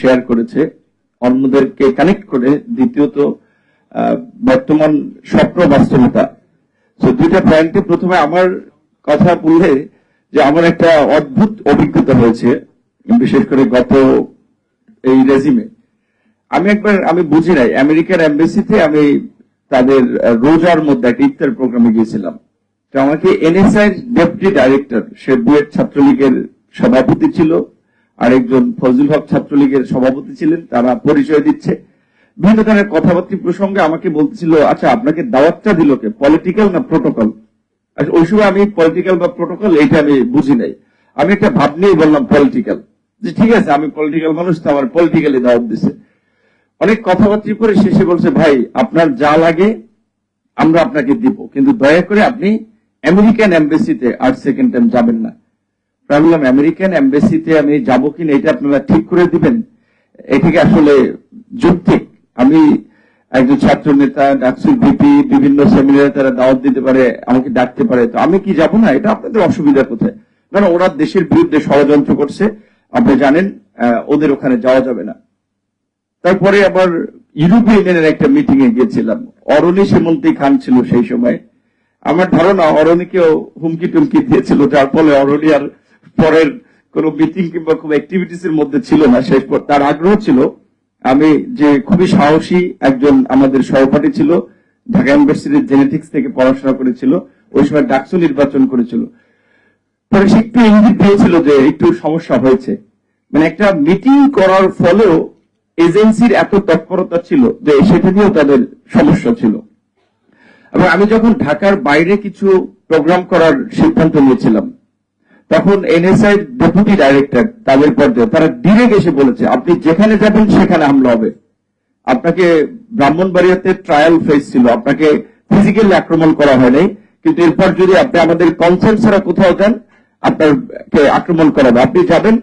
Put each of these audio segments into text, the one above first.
Share করেছে, অন্যদেরকে connect করে দ্বিতীয়ত বর্তমান স্বপ্ন বাস্তবতা। তো দুইটা পয়েন্টে প্রথমে আমার কথা বললে যে আমার একটা অদ্ভুত অভিজ্ঞতা হয়েছে, বিশেষ করে গত এই রেজিমে আমি একবার, আমি বুঝি নাই আমেরিকার এম্বাসিতে আমি তাদের রোজার মধ্যে একটা ইফতার প্রোগ্রামে গিয়েছিলাম। তো আমাকে এনএসআই ডেপুটি ডাইরেক্টর সে বুয়েট ছাত্রলীগের সভাপতি ছিল আরেকজন ফজল হক ছাত্রলীগের সভাপতি ছিলেন, তারা পরিচয় দিচ্ছে। বিভিন্ন ধরনের কথাবার্তা প্রসঙ্গে আমাকে বলতেছিল আচ্ছা আপনাকে দাওয়াতটা দিল কে? পলিটিক্যাল না প্রোটোকল আচ্ছা ওই সময় আমি পলিটিক্যাল বা প্রোটোকল এইটা আমি বুঝি নাই। আমি একটা ভাব নিয়েই বললাম পলিটিক্যাল যে ঠিক আছে, আমি পলিটিক্যাল মানুষ, তো আমার পলিটিক্যালি দাওয়াত দিছে। অনেক কথাবার্তা করে শেষে বলছে, ভাই, আপনার যা লাগে আমরা আপনাকে দিব। কিন্তু দয়া করে আপনি আমেরিকান এম্বাসিতে আর সেকেন্ড টাইম যাবেন না। বললাম আমেরিকান এম্বাসিতে আমি যাব কিনা এটা আপনারা ঠিক করে দিবেন। এটাকে আসলে যৌক্তিক আমি একজন ছাত্র নেতা ডাকসুর ভিপি, বিভিন্ন সেমিনারে তারা দাওয়াত দিতে পারে, আমাকে ডাকতে পারে। তো আমি কি যাব না? এটা আপনাদের অসুবিধা কোথায় কারণ ওরা দেশের বিরুদ্ধে ষড়যন্ত্র করছে। আপনি জানেন ওদের ওখানে যাওয়া যাবে না। তারপরে আবার ইউরোপিয়ান ইউনিয়নের একটা মিটিং এ গিয়েছিলাম। অরণি সেমন্তী খান ছিল সেই সময়। আমার ধারণা, অরণিকেও হুমকি টুমকি দিয়েছিল। যার ফলে অরণি আর পরের কোন মিটিং কিংবা খুব অ্যাক্টিভিটিস এর মধ্যে ছিল না, শেষ পর তার আগ্রহ ছিল। আমি যে খুবই সাহসী একজন আমাদের সহপাঠী ছিল, ঢাকা ইউনিভার্সিটির জেনেটিক্স থেকে পড়াশোনা করেছিল, ওই সময় ডাকসু নির্বাচন করেছিল। পরে সে একটু ইঙ্গিত দিয়েছিল যে একটু সমস্যা হয়েছে। মানে একটা মিটিং করার ফলেও এজেন্সির এত তৎপরতা ছিল যে সেটা নিয়েও তাদের সমস্যা ছিল। এবং আমি যখন ঢাকার বাইরে কিছু প্রোগ্রাম করার সিদ্ধান্ত নিয়েছিলাম তখন এনএসআই ডেপুটি ডাইরেক্টর তাদের পর্যায়ে তারা ডিরেক্ট এসে বলেছে, আপনি যেখানে যাবেন সেখানে হামলা হবে। আপনাকে ব্রাহ্মণবাড়িয়াতে ট্রায়াল ফেস ছিল, আপনাকে ফিজিক্যালি আক্রমণ করা হয় নাই, কিন্তু এরপর যদি আপনি আমাদের কনসেন্ট ছাড়া কোথাও যান, আপনাকে আক্রমণ করা হবে। আপনি যাবেন,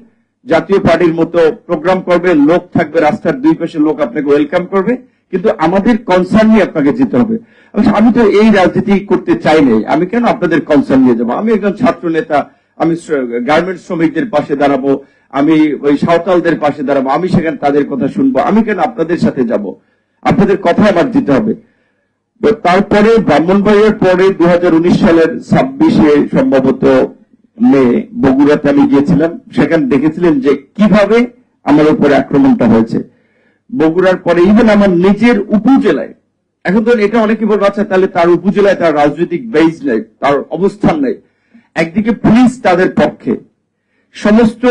জাতীয় পার্টির মতো প্রোগ্রাম করবে, লোক থাকবে, রাস্তার দুই পাশে লোক আপনাকে ওয়েলকাম করবে, কিন্তু আমাদের কনসার্ন নিয়ে আপনাকে যেতে হবে। আমি তো এই রাজনীতি করতে চাই নাই, আমি কেন আপনাদের কনসার্ন নিয়ে যাব? আমি একজন ছাত্র নেতা আমি গার্মেন্টস শ্রমিকদের পাশে দাঁড়াবো, আমি ওই সাঁওতালদের পাশে দাঁড়াবো, আমি সেখানে তাদের কথা শুনব, আমি কেন আপনাদের সাথে যাব? আপনাদের কথা আমার দিতে হবে। তারপরে ব্রাহ্মণবাড়িয়ার পরে দু সালের ছাব্বিশে সম্ভবত মে, বগুড়াতে আমি গিয়েছিলাম। সেখানে দেখেছিলেন যে কীভাবে আমার উপরে আক্রমণটা হয়েছে। বগুড়ার পরে ইভেন আমার নিজের উপজেলায়, এখন তো এটা অনেকে বলব আচ্ছা তাহলে তার উপজেলায় তার রাজনৈতিক বেজ নেই, তার অবস্থান নেই। একদিকে পুলিশ তাদের পক্ষে। সমস্ত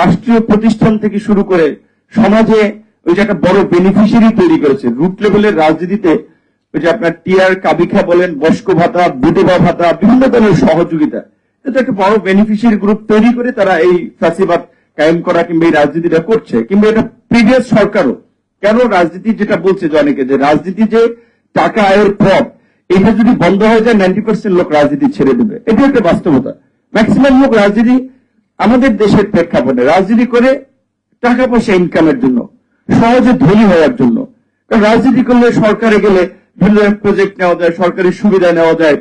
রাষ্ট্রীয় প্রতিষ্ঠান থেকে শুরু করে সমাজে ওই যে একটা বড় বেনিফিশিয়ারি তৈরি করেছে। রুট লেভেলের রাজনীতিতে ওই যে আপনার টিআর কাবিখা বলেন, বয়স্ক ভাতা, বিধবা ভাতা, বিভিন্ন ধরনের সহযোগিতা। এটা একটা বড় বেনিফিশিয়ারি গ্রুপ তৈরি করে তারা এই ফাঁসিবাদ কায়েম করা কিংবা এই রাজনীতিটা করছে। কিংবা এটা প্রিভিয়াস সরকারও। কেন রাজনীতি যেটা বলছে যে অনেকে, যে রাজনীতি যে টাকা আয়ের পথ এটা যদি বন্ধ হয়ে যায় নাইনটি পার্সেন্ট লোক রাজনীতি ছেড়ে দেবে। এটা একটা বাস্তবতা। ম্যাক্সিমাম লোক রাজনীতি আমাদের দেশের প্রেক্ষাপটে রাজনীতি করে টাকা পয়সা ইনকামের জন্য, সহজে ধনী হওয়ার জন্য। কারণ রাজনীতি করলে সরকারে গেলে বিভিন্ন প্রজেক্ট নেওয়া যায়, সরকারি সুবিধা নেওয়া যায়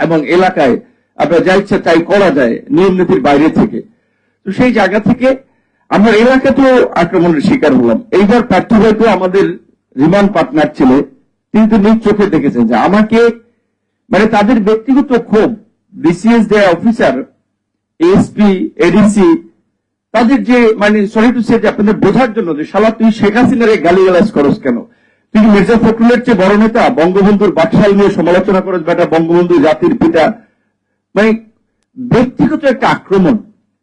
এবং এলাকায় আপনার যা ইচ্ছা তাই করা যায় নিয়ম নীতির বাইরে থেকে। তো সেই জায়গা থেকে আমরা এলাকাতেও আক্রমণের শিকার হলাম। এইবার পার্থ হয়তো আমাদের রিমান্ড পার্টনার ছিল তিনি তো নিজ চোখে দেখেছেন যে আমাকে মানে তাদের ব্যক্তিগত ক্ষোভ বিসিএস দেয়া অফিসার এসপি এডিসি তাদের যে মানে সরি টু সে আপনাদের বোঝার জন্য যে শালা তুই শেখ হাসিনার গালি গালাজ করস কেন? তুই মির্জা ফখরুলের চেয়ে বড় নেতা? বঙ্গবন্ধুর বাটশাল নিয়ে সমালোচনা করস বেটা, বঙ্গবন্ধু জাতির পিতা? মানে ব্যক্তিগত একটা আক্রমণ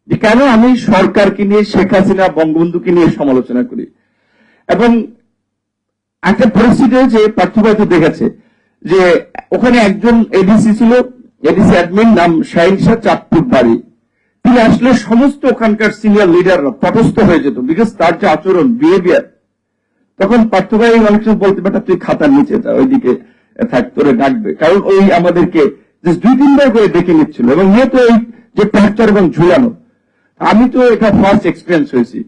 যে কেন আমি সরকারকে নিয়ে, শেখ হাসিনা বঙ্গবন্ধুকে নিয়ে সমালোচনা করি? এবং একটা পরিস্থিতি হয়েছে পার্থবায়িত দেখেছে যে ওখানে একজন এডিসি ছিল এডিসি অ্যাডমিন নাম শাহিন শাহ চাঁদপুর বাড়ি তিনি আসলে সমস্ত ওখানকার সিনিয়র লিডাররা তটস্থ হয়ে যেত বিকজ তার যে আচরণ বিহেভিয়ার তখন পার্থভাই অনেক সময় বলতে বেটা তুই খাতার নিচে যা, ওইদিকে থাক, তোরে ডাকবে কারণ ওই আমাদেরকে দুই, তিনবার করে ডেকে নিচ্ছিল, এবং নিয়ে তো ওই যে টর্চার এবং ঝুলানো। আমি তো এটা ফার্স্ট এক্সপিরিয়েন্স হয়েছি।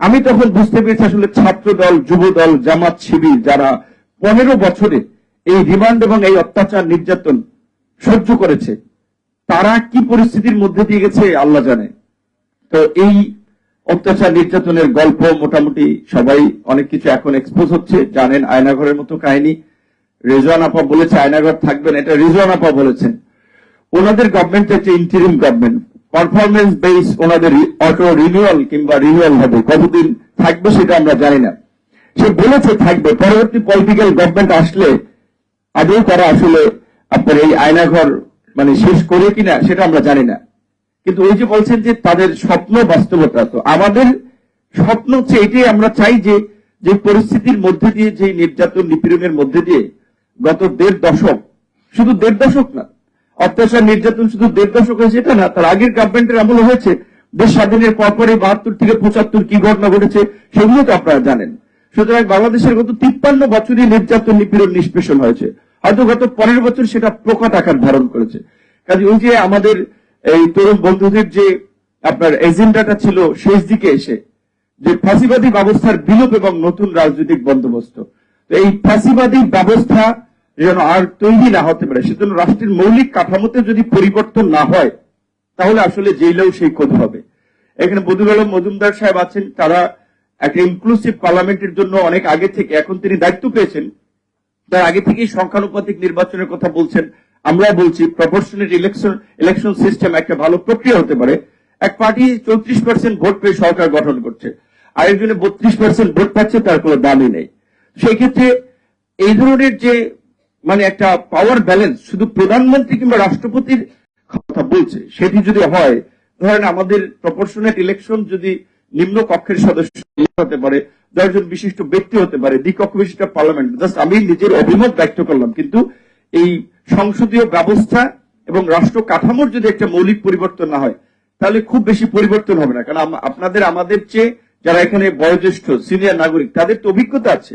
আমি তখন বুঝতে পেরেছি আসলে ছাত্র দল যুব দল জামাত, শিবির যারা পনেরো বছরে এই রিমান্ড এবং এই অত্যাচার নির্যাতন সহ্য করেছে, তারা কি পরিস্থিতির মধ্যে দিয়ে গেছে আল্লাহ জানে। তো এই অত্যাচার নির্যাতনের গল্প মোটামুটি সবাই অনেক কিছু এখন এক্সপোজ হচ্ছে, জানেন আয়নাঘরের মতো কাহিনী। রেজওয়ান আপা বলেছে, আয়নাঘর থাকবেন এটা রেজওয়ান আপা বলেছেন। ওনাদের গভর্নমেন্ট হচ্ছে ইন্টারিম গভর্নমেন্ট পারফরমেন্স বেস ওনাদের অটো রিনিউয়াল কিংবা রিনিউয়াল হবে, কতদিন থাকবে সেটা আমরা জানি না। সে বলেছে থাকবে, পরবর্তী পলিটিক্যাল গভর্নমেন্ট আসলে আদৌ তারা আসলে আপনার এই আয়নাঘর মানে শেষ করে কিনা সেটা আমরা জানি না। কিন্তু ওই যে বলছেন যে তাদের স্বপ্ন বাস্তবতা, তো আমাদের স্বপ্ন হচ্ছে এটাই আমরা চাই যে যে পরিস্থিতির মধ্যে দিয়ে, যে নির্যাতন নিপীড়নের মধ্যে দিয়ে গত দেড় দশক, শুধু দেড় দশক না অত্যাচার, নির্যাতন শুধু দেড় দশক এটা না, তার আগের গভর্নমেন্টের আমলে হয়েছে। দেশ স্বাধীনের পরপরে বাহাত্তর থেকে পঁচাত্তর কি ঘটনা ঘটেছে, সেগুলো তো আপনারা জানেন। সুতরাং বাংলাদেশের গত তিপ্পান্ন বছরই নির্যাতন, নিপীড়ন, নিষ্পেষণ হয়েছে। হয়তো গত পনেরো বছর সেটা প্রকট আকার ধারণ করেছে। কাজে ওই যে আমাদের এই তরুণ বন্ধুদের যে আপনার এজেন্ডাটা ছিল, শেষ দিকে এসে, যে ফাঁসিবাদী ব্যবস্থার বিলোপ এবং নতুন রাজনৈতিক বন্দোবস্ত। এই ফাঁসিবাদী ব্যবস্থা যেন আর তৈরি না হতে পারে। সেজন্য রাষ্ট্রের মৌলিক কাঠামোতে যদি পরিবর্তন না হয়, তাহলে আসলে জেলেও সেই কোধ হবে। এখানে বদুল মজুমদার সাহেব আছেন, তারা একটা ইনক্লুসিভ পার্লামেন্টের জন্য অনেক আগে থেকে, এখন তিনি দায়িত্ব পেয়েছেন। তার আগে থেকেই সংখ্যানুপাতিক নির্বাচনের কথা বলছেন। আমরা বলছি প্রপোর্শনাল ইলেকশন ইলেকশন সিস্টেম একটা ভালো প্রক্রিয়া হতে পারে। এক পার্টি চৌত্রিশ পার্সেন্ট ভোট পেয়ে সরকার গঠন করছে। আরেকজনে বত্রিশ পার্সেন্ট ভোট পাচ্ছে, তার কোনো দামই নেই। সেই ক্ষেত্রে এই ধরনের যে মানে একটা পাওয়ার ব্যালেন্স শুধু প্রধানমন্ত্রী কিংবা রাষ্ট্রপতির কথা বলছে, সেটি যদি হয়, ধরেন আমাদের প্রপোর্শনেট ইলেকশন যদি নিম্ন কক্ষের সদস্য হতে পারে, দশজন বিশিষ্ট ব্যক্তি হতে পারে দ্বিকক্ষ বিশিষ্ট পার্লামেন্ট জাস্ট আমি নিজের অভিমত ব্যক্ত করলাম, কিন্তু এই সংসদীয় ব্যবস্থা এবং রাষ্ট্র কাঠামোর যদি একটা মৌলিক পরিবর্তন না হয়, তাহলে খুব বেশি পরিবর্তন হবে না, কারণ আপনাদের, আমাদের চেয়ে যারা এখানে বয়োজ্যেষ্ঠ সিনিয়র নাগরিক, তাদের তো অভিজ্ঞতা আছে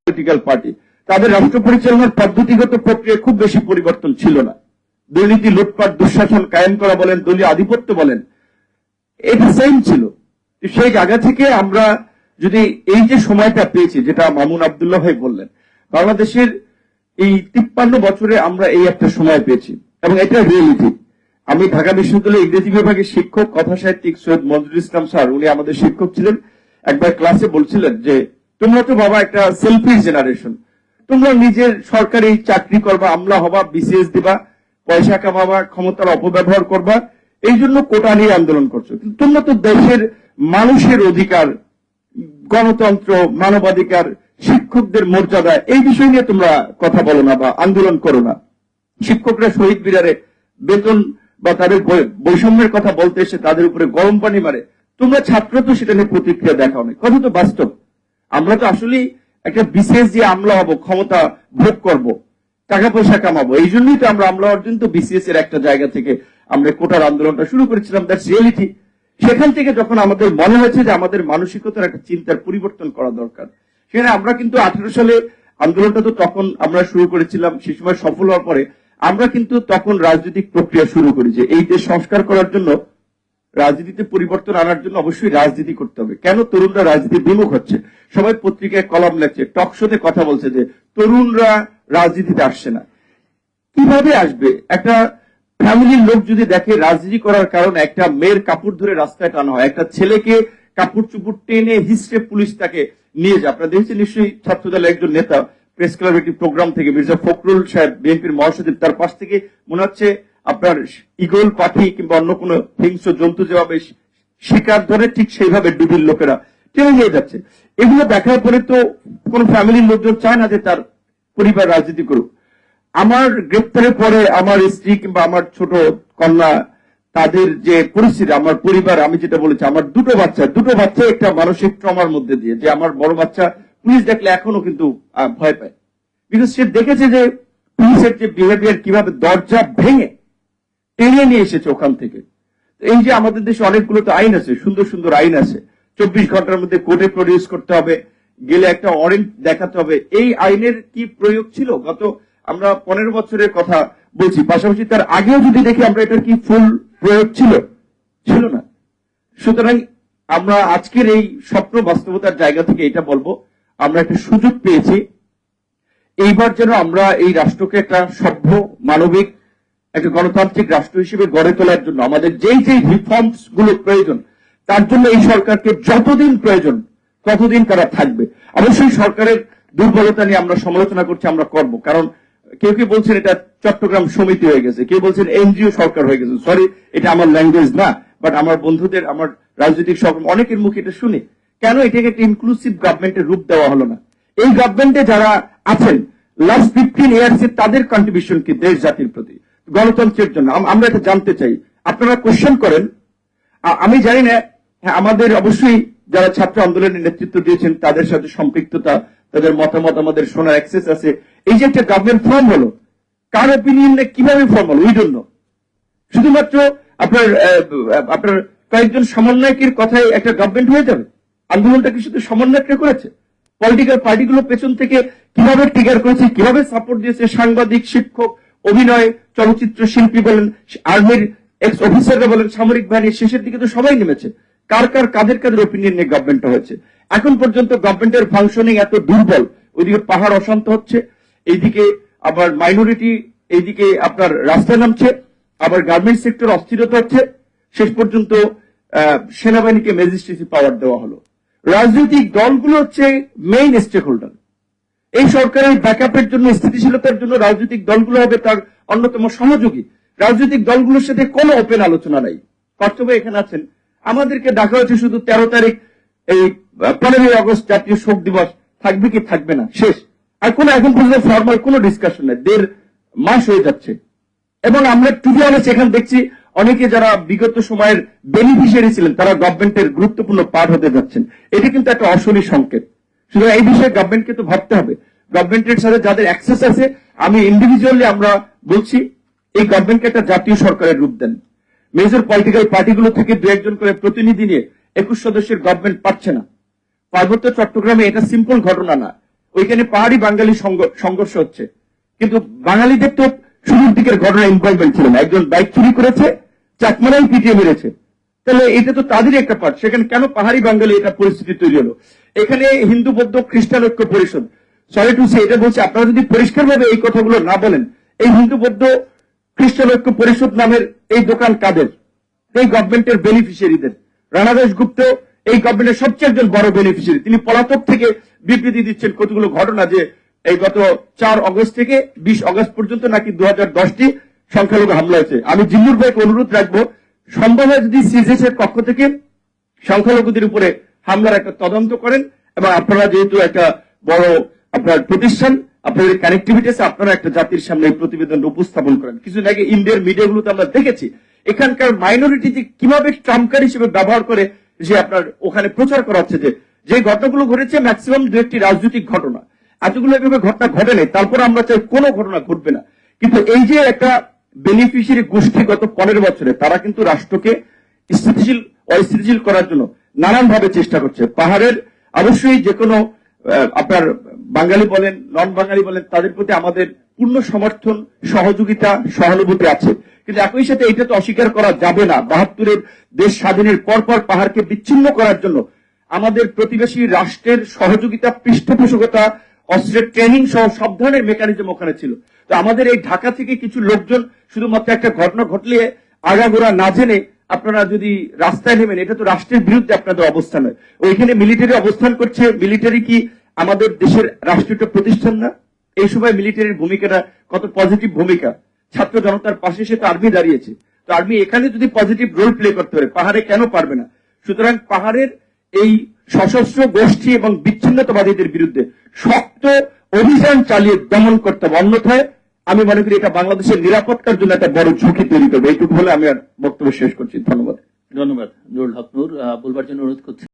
পলিটিক্যাল পার্টি তাদের রাষ্ট্র পরিচালনার পদ্ধতিগত প্রক্রিয়া খুব বেশি পরিবর্তন ছিল না। দুর্নীতি, লুটপাট, দুঃশাসন কায়েম করা বলেন, দলীয় আধিপত্য বলেন, এটা সেম ছিল। সেই জায়গা থেকে আমরা যদি এই যে সময়টা পেয়েছি, যেটা মামুন আবদুল্লাহ ভাই বললেন, বাংলাদেশের এই তিপ্পান্ন বছরে আমরা এই একটা সময় পেয়েছি, এবং এটা রিয়েলিটি আমি ঢাকা বিশ্ববিদ্যালয়ের ইংরেজি বিভাগের শিক্ষক কথা সাহিত্যিক সৈয়দ মঞ্জুর ইসলাম স্যার, উনি আমাদের শিক্ষক ছিলেন। একবার ক্লাসে বলছিলেন যে, তোমরা তো বাবা একটা সেলফিশ জেনারেশন তোমরা নিজের সরকারি চাকরি করবা, আমলা হবা, বিসিএস দিবা, পয়সা কামাবা, ক্ষমতার অপব্যবহার করবা, এই জন্য কোটা নিয়ে আন্দোলন করছ। কিন্তু তোমরা তো দেশের মানুষের অধিকার, গণতন্ত্র, মানবাধিকার, শিক্ষকদের মর্যাদা, এই বিষয় নিয়ে তোমরা কথা বলো না বা আন্দোলন করো না। শিক্ষকরা শহীদ বিরারে বেতন বা তাদের বৈষম্যের কথা বলতে এসে তাদের উপরে গরম পানি মারে। তোমরা ছাত্র তো সেটা নিয়ে প্রতিক্রিয়া দেখাও না কথা তো বাস্তব। আমরা তো আসলে একটা বিশেষ যে আমলা হব, ক্ষমতা ভোগ করব, টাকা পয়সা কামাবো, এই জন্যই তো আমরা আমলা অর্জন তো বিসিএস এর একটা জায়গা থেকে আমরা কোটার আন্দোলনটা শুরু করেছিলাম দ্যাটস রিয়েলিটি সেখান থেকে যখন আমাদের মনে হয়েছে যে আমাদের মানসিকতার একটা চিন্তার পরিবর্তন করা দরকার, সেখানে আমরা কিন্তু আঠারো সালে আন্দোলনটা তো তখন আমরা শুরু করেছিলাম, সে সময় সফল হওয়ার পরে আমরা কিন্তু তখন রাজনৈতিক প্রক্রিয়া শুরু করি যে এই দেশ সংস্কার করার জন্য রাজনীতিতে পরিবর্তন আনার জন্য অবশ্যই রাজনীতি করতে হবে। কেন তরুণরা রাজনীতি বিমুখ হচ্ছে? সবাই পত্রিকায় কলম লেখছে, টক শোতে কথা বলছে যে তরুণরা রাজনীতিতে আসছে না। কীভাবে আসবে? একটা ফ্যামিলির লোক যদি দেখে রাজনীতি করার কারণে একটা মেয়ের কাপড় ধরে রাস্তায় টানা হয়, একটা ছেলেকে কাপড় চুপড় টেনে হিস্ট্রে পুলিশ তাকে নিয়ে যায়। আপনারা দেখেছেন নিশ্চয়ই ছাত্রদলের একজন নেতা, প্রেস ক্লাবের একটি প্রোগ্রাম থেকে মির্জা ফখরুল সাহেব, বিএনপির মহাসচিব, তার পাশ থেকে মনে হচ্ছে আপনার ইগল পাখি কিংবা অন্য কোনো হিংস্র জন্তু যেভাবে শিকার ধরে, ঠিক সেইভাবে ডুবির লোকেরা টেনে নিয়ে যাচ্ছে। এগুলো দেখার পরে তো কোন ফ্যামিলির লোকজন চায় না যে তার পরিবার রাজনীতি করুক। আমার গ্রেপ্তারের পরে আমার স্ত্রী কিংবা আমার ছোট কন্যা, তাদের যে পরিস্থিতি, আমার পরিবার, আমি যেটা বলেছি, আমার দুটো বাচ্চা দুটো বাচ্চা একটা মানসিক ট্রমার মধ্যে দিয়ে যে আমার বড় বাচ্চা পুলিশ দেখলে এখনও কিন্তু ভয় পায়। বিকজ সে দেখেছে যে পুলিশের যে বিহেভিয়ার কীভাবে দরজা ভেঙে টেনে নিয়ে এসেছে ওখান থেকে। এই যে আমাদের দেশে অনেকগুলো তো আইন আছে, সুন্দর সুন্দর আইন আছে। চব্বিশ ঘণ্টার মধ্যে কোর্টে প্রডিউস করতে হবে, গেলে একটা ওয়ারেন্ট দেখাতে হবে। এই আইনের কি প্রয়োগ ছিল? গত আমরা পনেরো বছরের কথা বলছি, পাশাপাশি তার আগেও যদি দেখি আমরা এটার কি ফুল প্রয়োগ ছিল? ছিল না। সুতরাং আমরা আজকের এই স্বপ্ন বাস্তবতার জায়গা থেকে এটা বলব, আমরা একটা সুযোগ পেয়েছি। এইবার যেন আমরা এই রাষ্ট্রকে একটা সভ্য, মানবিক একটা গণতান্ত্রিক রাষ্ট্র হিসেবে গড়ে তোলার জন্য আমাদের যেই যেই রিফর্মসগুলো প্রয়োজন, তার জন্য এই সরকারকে যতদিন প্রয়োজন, ততদিন তারা থাকবে। অবশ্যই সরকারের দুর্বলতা নিয়ে আমরা সমালোচনা করছি, আমরা করব। কারণ কেউ কেউ বলছেন এটা চট্টগ্রাম সমিতি হয়ে গেছে, কেউ বলছেন এনজিও সরকার হয়ে গেছে। সরি এটা আমার ল্যাঙ্গুয়েজ না বাট আমার বন্ধুদের, আমার রাজনৈতিক সরকার অনেকের মুখে এটা শুনি। কেন এটাকে একটা ইনক্লুসিভ গভর্নমেন্টের রূপ দেওয়া হলো না? এই গভর্নমেন্টে যারা আছেন লাস্ট ফিফটিন ইয়ার্স তাদের কন্ট্রিবিউশন কি দেশ জাতির প্রতি? গণতন্ত্রের জন্য। আমরা এটা জানতে চাই। আপনারা কোশ্চেন করেন। আমি জানি না হ্যাঁ, আমাদের অবশ্যই যারা ছাত্র আন্দোলনের নেতৃত্ব দিয়েছেন তাদের সাথে সম্পৃক্ততা তাদের মতামত আমাদের শোনার অ্যাক্সেস আছে। এই যে একটা গভর্নমেন্ট ফর্ম হলো কার অপিনিয়নে কীভাবে ফর্ম হলো? ডোন্ট নো শুধুমাত্র আপনার আপনার কয়েকজন সমন্বয়কের কথায় একটা গভর্নমেন্ট হয়ে যাবে? আন্দোলনটা কি শুধু সমন্বয়করা করেছে? পলিটিক্যাল পার্টিগুলো পেছন থেকে কীভাবে ট্রিগার করেছে কীভাবে সাপোর্ট দিয়েছে সাংবাদিক শিক্ষক অভিনয় চলচ্চিত্র শিল্পী বলেন, আর্মির এক্স অফিসাররা বলেন, সামরিক বাহিনীর শেষের দিকে তো সবাই নেমেছে। কার কার কাদের কাদের ওপিনিয়ন নিয়ে গভর্নমেন্টটা হয়েছে? এখন পর্যন্ত গভর্নমেন্টের ফাংশনিং এত দুর্বল, ওইদিকে পাহাড় অশান্ত হচ্ছে, এইদিকে আবার মাইনরিটি এইদিকে আপনার রাস্তায় নামছে, আবার গার্মেন্ট সেক্টর অস্থিরতা হচ্ছে, শেষ পর্যন্ত সেনাবাহিনীকে ম্যাজিস্ট্রেসি পাওয়ার দেওয়া হলো। রাজনৈতিক দলগুলো হচ্ছে মেইন স্টেক হোল্ডার এই সরকারের ব্যাকআপের জন্য, স্থিতিশীলতার জন্য রাজনৈতিক দলগুলো হবে তার অন্যতম সহযোগী। রাজনৈতিক দলগুলোর সাথে কোনো ওপেন আলোচনা নাই। কর্তব্য এখানে আছেন। আমাদেরকে ডাকা হয়েছে শুধু তেরো তারিখ, এই পনেরোই আগস্ট জাতীয় শোক দিবস। থাকবে কি থাকবে না? শেষ। আর কোনো, এখন পর্যন্ত ফর্মাল কোনো ডিসকাশন নেই। দেড় মাস হয়ে যাচ্ছে। এবং আমরা টুবি অনেস্ট এখানে দেখছি অনেকে যারা বিগত সময়ের বেনিফিশিয়ারি ছিলেন, তারা গভর্নমেন্টের গুরুত্বপূর্ণ পার্ট হতে যাচ্ছেন। এটি কিন্তু একটা অশনি সংকেত। সুতরাং এই বিষয়ে গভর্নমেন্টকে তো ভাবতে হবে। গভর্নমেন্টের সাথে যাদের অ্যাক্সেস আছে, আমি ইন্ডিভিজুয়ালি আমরা বলছি, এই গভর্নমেন্টকে একটা জাতীয় সরকারের রূপ দেন। মেজর পলিটিক্যাল পার্টিগুলো থেকে দু একজন করে প্রতিনিধি নিয়ে একুশ সদস্যের গভর্নমেন্ট পাচ্ছে না। পার্বত্য চট্টগ্রামে এটা সিম্পল ঘটনা না। ওইখানে পাহাড়ি বাঙালি সংঘর্ষ হচ্ছে। কিন্তু বাঙালিদের তো শুরুর দিকের ঘটনা ইনভলভমেন্ট ছিল না। একজন বাইক চুরি করেছে, চাকমারাই পিটিয়ে মেরেছে। তাহলে এটা তো তাদেরই একটা পার্ট সেখানে কেন পাহাড়ি বাঙালি এটা পরিস্থিতি তৈরি হলো? এখানে হিন্দু, বৌদ্ধ, খ্রিস্টান ঐক্য পরিষদ। সরি টু সে এটা বলছি, আপনারা যদি পরিষ্কারভাবে এই কথাগুলো না বলেন, এই হিন্দু বৌদ্ধ খ্রিস্টান ঐক্য পরিষদ নামের এই দোকান কাদের? এই গভর্নমেন্টের বেনিফিশিয়ারিদের রানা দাসগুপ্ত এই গভর্নমেন্টের সবচেয়ে একজন বড় বেনিফিশিয়ারি তিনি পলাতক থেকে বিবৃতি দিচ্ছেন কতগুলো ঘটনা যে এই গত চার অগস্ট থেকে বিশ অগস্ট পর্যন্ত নাকি দু হাজার দশটি সংখ্যালঘু হামলা হয়েছে। আমি জিল্লুর ভাইকে অনুরোধ রাখব, সম্ভব হয় যদি সিজেস এর পক্ষ থেকে সংখ্যালঘুদের উপরে হামলার একটা তদন্ত করেন, এবং আপনারা যেহেতু একটা বড় আপনার প্রতিষ্ঠান আপনাদের কানেক্টিভিটি আছে, আপনারা একটা জাতির সামনে প্রতিবেদন উপস্থাপন করেন। কিছুদিন আগে ইন্ডিয়ার মিডিয়াগুলোতে আমরা দেখেছি, এখানকার মাইনরিটি যে কীভাবে ট্রাম্পকার হিসেবে ব্যবহার করে যে আপনার ওখানে প্রচার করা হচ্ছে যে যে ঘটনাগুলো ঘটেছে ম্যাক্সিমাম দু একটি রাজনৈতিক ঘটনা। এতগুলো এভাবে ঘটনা ঘটে নেই, তারপর আমরা চাই কোনো ঘটনা ঘটবে না। কিন্তু এই যে একটা বেনিফিশিয়ারি গোষ্ঠী গত পনেরো বছরে, তারা কিন্তু রাষ্ট্রকে স্থিতিশীল, অস্থিতিশীল করার জন্য নানান ভাবে চেষ্টা করছে। পাহাড়ের অবশ্যই যে কোনো আপনার বাঙালি বলেন নন বাঙালি বলেন, তাদের প্রতি আমাদের পূর্ণ সমর্থন, সহযোগিতা, সহানুভূতি আছে। কিন্তু একই সাথে এটা তো অস্বীকার করা যাবে না। বাহাত্তরের দেশ স্বাধীনের পরপর পাহাড়কে বিচ্ছিন্ন করার জন্য আমাদের প্রতিবেশী রাষ্ট্রের সহযোগিতা, পৃষ্ঠপোষকতা, অস্ত্রের ট্রেনিং সহ সব ধরনের মেকানিজম ওখানে ছিল। তো আমাদের এই ঢাকা থেকে কিছু লোকজন, শুধুমাত্র একটা ঘটনা ঘটলে আগাগোড়া না জেনে আপনারা যদি রাস্তায় নেমেন, এটা তো রাষ্ট্রের বিরুদ্ধে আপনাদের অবস্থান হয়। ওইখানে মিলিটারি অবস্থান করছে। মিলিটারি কি আমাদের দেশের রাষ্ট্রীয় প্রতিষ্ঠান না। এই সময় মিলিটারির ভূমিকাটা কত পজিটিভ ভূমিকা। ছাত্র জনতার পাশে সে তো আর্মি দাঁড়িয়েছে। তো আর্মি এখানে যদি পজিটিভ রোল প্লে করতে পারে, পাহাড়ে কেন পারবে না? সুতরাং পাহাড়ের এই সশস্ত্র গোষ্ঠী এবং বিচ্ছিন্নতাবাদীদের বিরুদ্ধে শক্ত অভিযান চালিয়ে দমন করতে হবে। অন্যথায় আমি মনে করি এটা বাংলাদেশের নিরাপত্তার জন্য একটা বড় ঝুঁকি তৈরি করবে। এইটুকু বলে আমি আর বক্তব্য শেষ করছি। ধন্যবাদ। ধন্যবাদ, নুরুল হক নূর। বলবার জন্য অনুরোধ করছি।